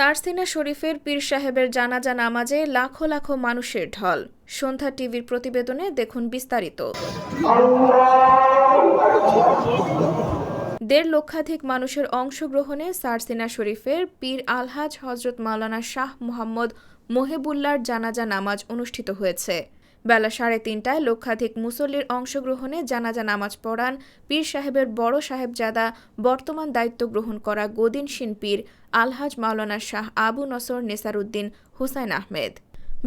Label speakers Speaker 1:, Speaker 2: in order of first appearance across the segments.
Speaker 1: সারসিনা শরীফের পীর সাহেবের জানাজা নামাজে লাখো লাখো মানুষের ঢল। সন্ধ্যা টিভির প্রতিবেদনে দেখুন বিস্তারিত। দেড় লক্ষাধিক মানুষের অংশগ্রহণে সারসিনা শরীফের পীর আলহাজ হজরত মাওলানা শাহ মোহাম্মদ মহেবুল্লার জানাজা নামাজ অনুষ্ঠিত হয়েছে। বেলা সাড়ে তিনটায় লক্ষাধিক মুসল্লির অংশগ্রহণে জানাজা নামাজ পড়ান পীর সাহেবের বড় সাহেবজাদা। বর্তমান দায়িত্ব গ্রহণ করা গদিনশীন পীর আলহাজ মাওলানা শাহ আবু নসর নেসারুদ্দিন হুসাইন আহমেদ।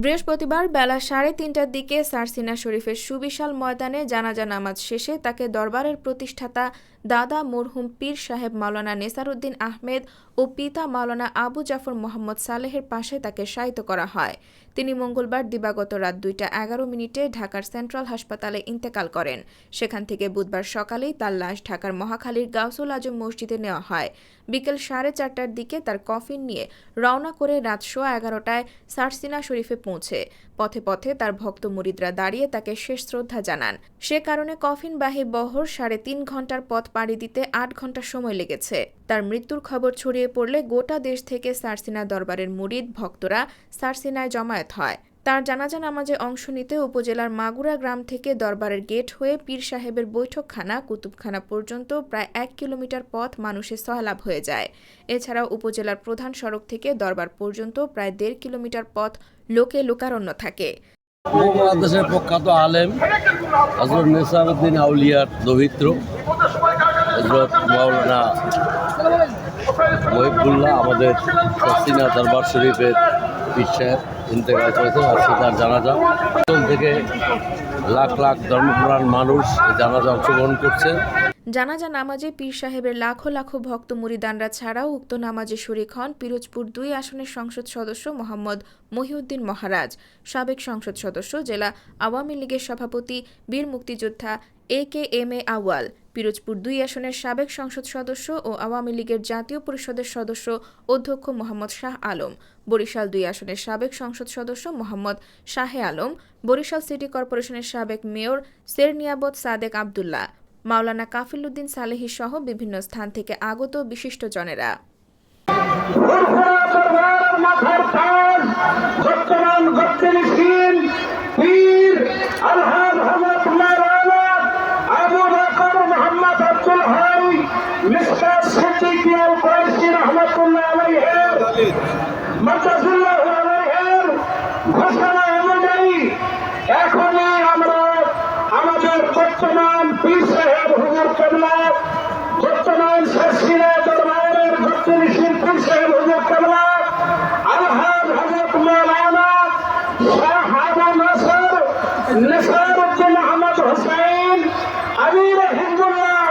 Speaker 1: বৃহস্পতিবার বেলা সাড়ে তিনটার দিকে সারসিনা শরীফের সুবিশাল ময়দানে জানাজা নামাজ শেষে তাকে দরবারের প্রতিষ্ঠাতা দাদা মরহুম পীর সাহেব মাওলানা নেসারুদ্দিন আহমেদ ও পিতা মাওলানা আবু জাফর মোহাম্মদ সালেহের পাশে তাকে শায়িত করা হয়। তিনি মঙ্গলবার দিবাগত রাত দুইটা এগারো মিনিটে ঢাকার সেন্ট্রাল হাসপাতালে ইন্তেকাল করেন। সেখান থেকে বুধবার সকালেই তার লাশ ঢাকার মহাখালীর গাউসুল আজম মসজিদে নেওয়া হয়। বিকেল সাড়ে চারটার দিকে তার কফিন নিয়ে রওনা করে রাত সোয়া এগারোটায় সারসিনা শরীফে পৌঁছে। পথে পথে তার ভক্ত মুরিদরা দাঁড়িয়ে তাকে শেষ শ্রদ্ধা জানান। সে কারণে কফিনবাহী বহর সাড়ে তিন ঘণ্টার পথ পাড়ি দিতে আট ঘণ্টা সময় লেগেছে। তার মৃত্যুর খবর ছড়িয়ে পড়লে গোটা দেশ থেকে সার্সিনা দরবারের মুরিদ ভক্তরা সার্সিনায় জমায়েত হয়। তার জানাজা নামাজে অংশ নিতে উপজেলার মাগুরা গ্রাম থেকে দরবারের গেট হয়ে পীর সাহেবের বৈঠকখানা, কুতুবখানা পর্যন্ত প্রায় এক কিলোমিটার পথ মানুষের সহলাভ হয়ে যায়। এছাড়াও উপজেলার প্রধান সড়ক থেকে দরবার পর্যন্ত প্রায় দেড় কিলোমিটার পথ লোকে লোকারণ্য থাকে।
Speaker 2: বাংলাদেশের প্রখ্যাত আলেম হজরত নেসারুদ্দিন আউলিয়ার দৌহিত্র হজরত মাওলানা মহিবুল্লাহ আমাদের সস্তিনা দরবার শরীফের বিশ্বাস ইন্তেকাল করেছে আজকে তার জানাজা অঞ্চল থেকে লাখ লাখ ধর্মপ্রাণ মানুষ জানাজা অংশগ্রহণ করছে।
Speaker 1: জানাজা নামাজে পীর সাহেবের লাখো লাখো ভক্ত মুরিদানরা ছাড়াও উক্ত নামাজে শরিক হন পিরোজপুর দুই আসনের সংসদ সদস্য মোহাম্মদ মহিউদ্দিন মহারাজ। সাবেক সংসদ সদস্য জেলা আওয়ামী লীগের সভাপতি, বীর মুক্তিযোদ্ধা এ কে এম এ আওয়াল পিরোজপুর দুই আসনের সাবেক সংসদ সদস্য ও আওয়ামী লীগের জাতীয় পরিষদের সদস্য অধ্যক্ষ মোহাম্মদ শাহ আলম, বরিশাল দুই আসনের সাবেক সংসদ সদস্য মোহাম্মদ শাহে আলম, বরিশাল সিটি কর্পোরেশনের সাবেক মেয়র সেরনিয়াবত সাদেক আবদুল্লাহ, মাওলানা কাফিলউদ্দিন সালেহী সহ বিভিন্ন স্থান থেকে আগত বিশিষ্টজনেরা
Speaker 3: দরবার মাথার তাজ বর্তমান গদ্দিন পীর আলহাজ হজরত মাওলানা আবু বকর মোহাম্মদ আব্দুল হাই মিস্টার সিদ্দিক আল কুরাইশি রহমাতুল্লাহ আলাইহির মাদ্রাসুল্লাহ আলাইহির ঘোষণা অনুযায়ী এখনই আমরা আমাদের বর্তমান পীর সাহেব হুজুর কেবলা বর্তমান শাসিনা দরবারের বর্তমান শিল্পী সাহেব হুজুর কেবলা আলহাজ হজরত মৌলানা শাহ আবু নাসর হিজবুল্লাহ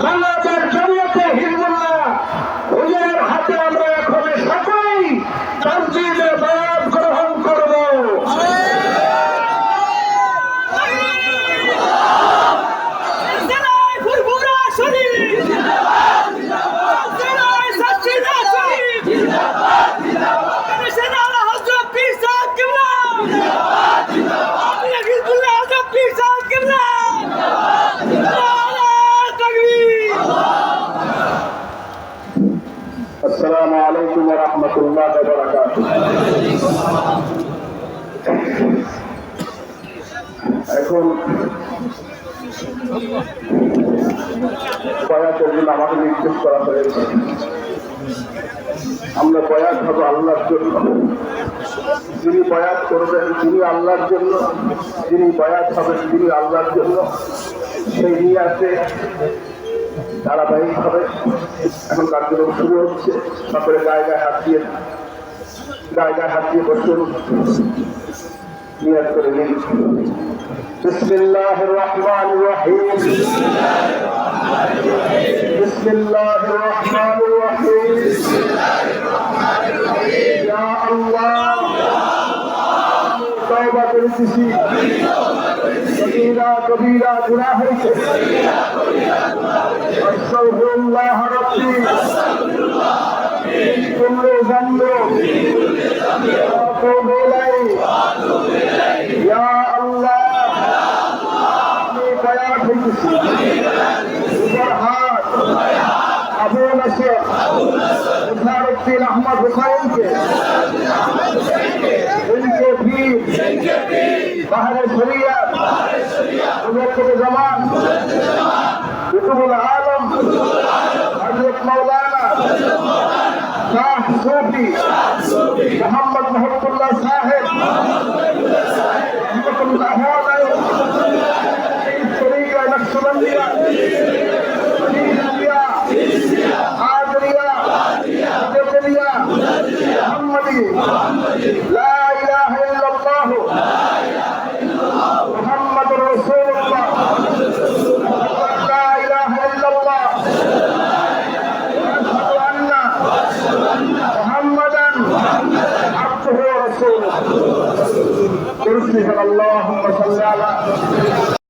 Speaker 3: বাংলাদেশ এখন বয়াতের জন্য আমাকে নির্দেশ করা হয়েছে আমরা বয়াত হব আল্লাহর জন্য। যিনি বয়াত করবেন তিনি আল্লাহর জন্য, যিনি বয়াত হবেন তিনি আল্লাহর জন্য, সেই নিয়ে আছে ধারাবাহিক হবে এখন কার্যক্রম শুরু হচ্ছে। তারপরে গায়ে গায়ে হাত দিয়ে, গায়ে গায়ে হাত দিয়ে বসুন। নিয়াজ করে নিন। بسم الله الرحمن الرحيم. بسم الله الرحمن الرحيم. يا الله. توبة کرتی سی کبیرہ کبیرہ أستغفر اللہ ربی كل ذنب. وقوم الی আবু নাসর মুজাহরুদ্দিন আহমদ হুসাইনকে ইনকে পীর বাহারে শরিয়াত মুজাহিদুল জামান কুতুবুল আলম হযরত মাওলানা শাহ সুফি মোহাম্মদ মহবুল্লাহ সাহেব عبده لا إله إلا الله محمد رسول الله لا إله إلا الله أشهد أن محمدا عبده ورسوله ارسل اللهم صل على